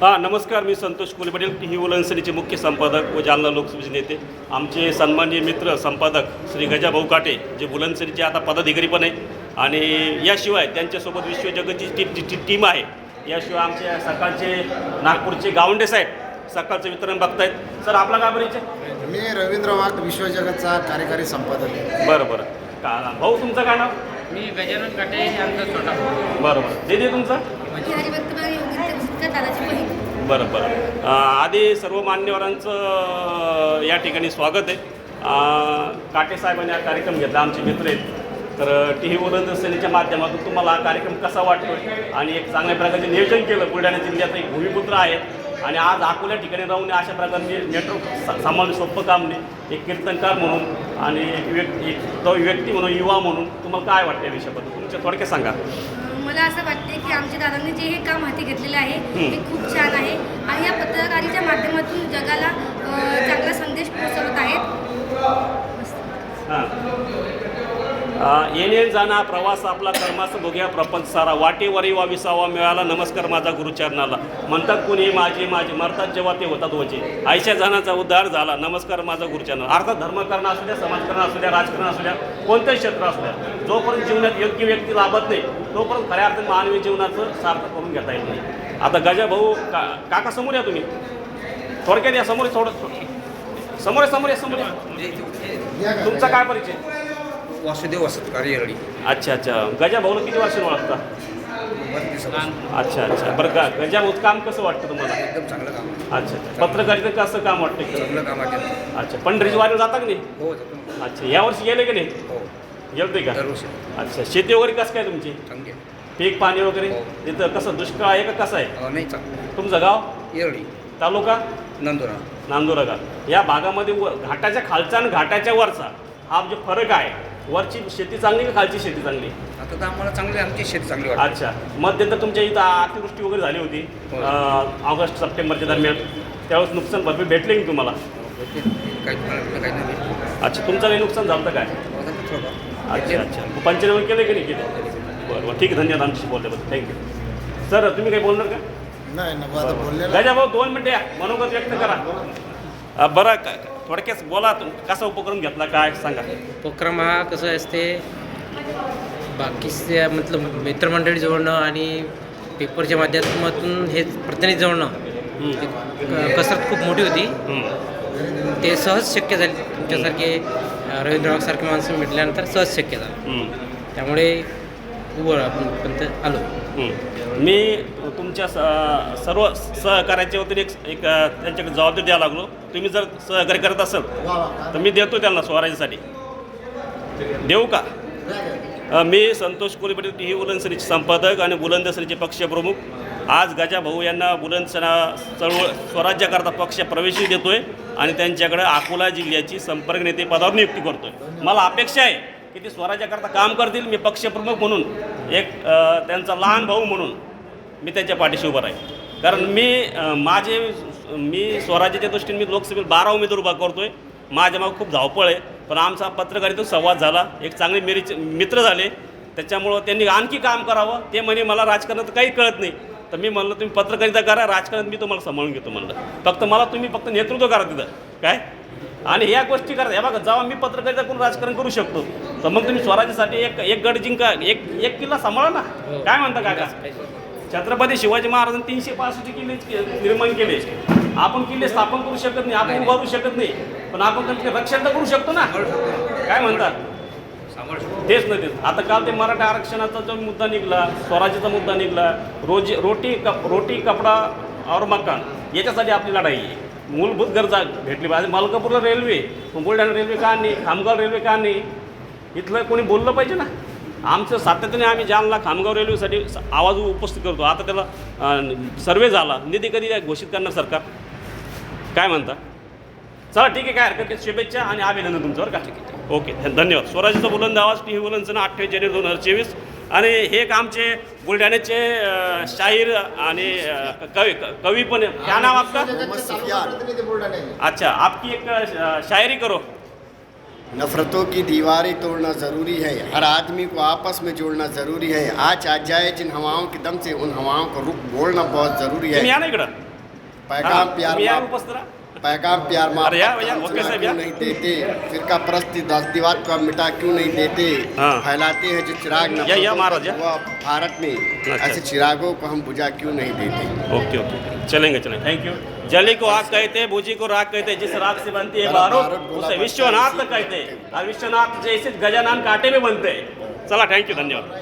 हां नमस्कार मी संतोष कोले पाटील टी व्ही वलनसरीचे मुख्य संपादक व जालना लोकसभेचे नेते. आमचे सन्माननीय मित्र संपादक श्री गजाभाऊ काटे जे बुलनसरीचे आता पदाधिकारी पण आहे आणि याशिवाय त्यांच्यासोबत विश्वजगतची टी टी- टी टीम आहे. याशिवाय आमचे सकाळचे नागपूरचे गावंडे साहेब सकाळचं वितरण बघतायत. सर आपला काय परिचय? मी रवींद्र वाघ विश्वजगतचा कार्यकारी संपादक आहे. बरं बरं. का भाऊ तुमचं काय नाव? मी गजानन काटे यांचा छोटा भाऊ. बरं बरं. दीदी तुमचं. बरं बरं. आधी सर्व मान्यवरांचं या ठिकाणी स्वागत आहे. अं, काटे साहेबांनी हा कार्यक्रम घेतला आमचे मित्र आहेत. तर टी व्ही वरंदसेनेच्या माध्यमातून तुम्हाला हा कार्यक्रम कसा वाटतोय? आणि एक चांगल्या प्रकारचे नियोजन केलं बुलढाणा जिल्ह्यात एक भूमिपुत्र आहेत. आणि आज अकोल्या ठिकाणी राहून अशा प्रकारचे नेटवर्क सामान्य सोपं काम नाही. एक कीर्तनकार म्हणून आणि एक व्यक्ती एक तो व्यक्ती म्हणून युवा म्हणून तुम्हाला काय वाटतं या विषयाबद्दल? तुमच्या थोडक्यात सांगा. मला असं वाटते की आमच्या दादांनी जे हे काम हाती घेतलेलं आहे ते खूप छान आहे. आणि या पत्रकारितेच्या माध्यमातून जगाला अं, चांगला संदेश पोहोचवत आहेत मस्त. हां अं, येणे जाणा प्रवास आपला कर्मास बघूया प्रपंच सारा. वाटेवरी वा विसावा मिळाला नमस्कार माझा गुरुचरणाला म्हणतात कुणी माझे माझे. मरतात जेव्हा ते होतात वचे. आयशा जाण्याचा उद्धार झाला. नमस्कार माझा गुरुचरण अर्थात धर्मकरण असू द्या समाजकरण असू द्या राजकारण असू द्या कोणतंही क्षेत्र असू द्या जोपर्यंत जीवनात योग्य व्यक्ती लाभत नाही तोपर्यंत खऱ्या अर्थाने मानवी जीवनाचं सार्थक करून घेता येत नाही. आता गजा भाऊ का काका समोर या तुम्ही. थोडक्यात या समोर थोडं समोर समोर या, समोर या. तुमचा काय परिचय? वासुदेव वसतकार येरडी अच्छा अच्छा. गजा भाऊला किती वर्ष ओळखता अच्छा अच्छा. बरं का गजा भाऊ काम कसं वाटतं तुम्हाला? एकदम चांगलं काम आहे. अच्छा अच्छा. पत्रकारिता कसं काम वाटतं इकडं? चांगलं काम आहे. अच्छा. पंढरीची वारीला जाता की नाही? हो जातो. अच्छा. यावर्षी गेले की नाही? हो. गेलते का? दरवर्षी अच्छा. शेती वगैरे कसं काय तुमची? चांगली आहे. पीक पाणी वगैरे? हो. तिथं कसं दुष्काळ आहे का कसं आहे? अं, नाही चांगलं तुमचं गाव? येरडी. तालुका? नंदुरा नांदुरा गाव या भागामध्ये व घाटाच्या खालचा आणि घाटाच्या वरचा हा जो फरक आहे वरची शेती चांगली का खालची शेती चांगली? आता तर आम्हाला चांगली आमची शेती चांगली वाटते. अच्छा. मध्यंतर तुमच्या इथं अतिवृष्टी वगैरे झाली होती. हो. अं, ऑगस्ट सप्टेंबरच्या दरम्यान. त्यावेळेस नुकसान भरपूर भेटले की तुम्हाला? काही तुम्हाला काही नाही भेटलं. अच्छा तुमचं काही नुकसान झालं होतं काय? आता तर अच्छा अच्छा. पंचनामे केले की नाही केले? बरं बरं. ठीक आहे धन्यवाद आमची बोलल्याबद्दल. थँक्यू सर तुम्ही काही बोलणार का? नाही नको आता बोललेलं भाऊ दोन मिनिटं या. मनोगत व्यक्त करा. अं, बरं का थोडक्यात बोला कसा उपक्रम घेतला काय सांगा. उपक्रम हा कसं असते बाकीच्या मतलब मित्रमंडळी जोडणं आणि पेपरच्या माध्यमातून हे प्रतिनिधी जोडणं कसरत खूप मोठी होती. ते सहज शक्य झाले. तुमच्यासारखे रवींद्र वाघसारखे माणसं भेटल्यानंतर सहज शक्य झालं. त्यामुळे उभं आपण पण आलो. मी तुमच्या स- सर्व सहकार्याच्या वतीने एक त्यांच्याकडे जबाबदारी द्यायला लागलो. तुम्ही जर सहकार्य करत असाल तर मी देतो त्यांना स्वराज्यासाठी. देऊ का? मी संतोष कोली टी. व्ही. बुलंदसरीचे संपादक आणि बुलंदसरीचे पक्षप्रमुख. आज गजा भाऊ यांना बुलंदसना चळवळ स्वराज्याकरता पक्ष प्रवेशही देतोय आणि त्यांच्याकडे अकोला जिल्ह्याची संपर्क नेते पदावर नियुक्ती आहे मला अपेक्षा आहे की ते स्वराज्याकरता काम करतील मी पक्षप्रमुख म्हणून. एक त्यांचा लहान भाऊ म्हणून मी त्यांच्या पाठीशी उभा राहील कारण मी माझे मी स्वराज्याच्या दृष्टीने मी लोकसभेत बारा उमेदवार उभा करतोय. माझ्या मागे खूप धावपळ आहे. पण आमचा पत्रकारितेत संवाद झाला. एक चांगले मेरी मित्र झाले. त्याच्यामुळं त्यांनी आणखी काम करावं. ते म्हणे मला राजकारणात काही कळत नाही. तर मी म्हणलं तुम्ही पत्रकारिता करा. राजकारणात मी तुम्हाला सांभाळून घेतो म्हणलं. फक्त मला तुम्ही फक्त नेतृत्व करा तिथं. काय? आणि ह्या गोष्टी करा. हे बघा जेव्हा मी पत्रकारिता करून राजकारण करू शकतो तर मग तुम्ही स्वराज्यासाठी एक एक गड जिंका एक एक किल्ला सांभाळा ना. काय म्हणता काका? छत्रपती शिवाजी महाराजांनी तीनशे पासष्ट किल्ले निर्माण केले. आपण किल्ले स्थापन करू शकत नाही आपण उभारू शकत नाही. पण आपण त्यांचे रक्षण तर करू शकतो ना. काय म्हणतात? तेच नाही तेच. आता काल ते मराठा आरक्षणाचा जो मुद्दा निघला स्वराज्याचा मुद्दा निघला रोजी रोटी कप रोटी कपडा और मकान याच्यासाठी आपली लढाई आहे. मूलभूत गरजा भेटली पाहिजे. मलकापूरला रेल्वे बुलढाणा रेल्वे का नाही खामगाव रेल्वे का नाही? इथलं कोणी बोललं पाहिजे ना? आमचं सातत्याने आम्ही जालना खामगाव रेल्वेसाठी आवाज उपस्थित करतो. आता त्याला सर्वे झाला. निधी कधी घोषित करणार सरकार? काय म्हणता? चला ठीक आहे. काय हरकत नाही. शुभेच्छा आणि अभिनंदन तुमच्यावर का? ठीक आहे. ओके. धन्यवाद. स्वराज्याचा बुलंद आवाज टी व्ही बुलंदचं अठ्ठावीस जानेवारी दोन हजार चोवीस. आणि हे एक आमचे बुलढाण्याचे शाहीर आणि कवी कवी पण आहे. क्या नाम आपका. अच्छा आपकी एक शायरी करो. नफरतों की दीवारें तोड़ना ज़रूरी है हर आदमी को आपस में जोड़ना ज़रूरी है। आज आ जाए जिन हवाओं के दम से उन हवाओं को रुख बोलना बहुत ज़रूरी है। पैगाम प्यार पैगाम प्यार माँ अरे यार, बाप यार, का ओके हौसला साहब, क्यों नहीं देते? फिरका प्रस्ती दस्तिवाद को मिटा क्यों नहीं देते? हाँ। फैलाते हैं जो चिराग। का भारत में अच्छा। ऐसे चिरागों को हम बुझा क्यों नहीं देते? Okay okay. चलेंगे चलेंगे। थैंक यू जली को आग कहते हैं बूजी को राग कहते हैं जिस राग से बनती है बारूद उसे विश्वनाथ कहते हैं और विश्वनाथ जैसे गजानन कांटे में बनते हैं। चला थैंक यू धन्यवाद।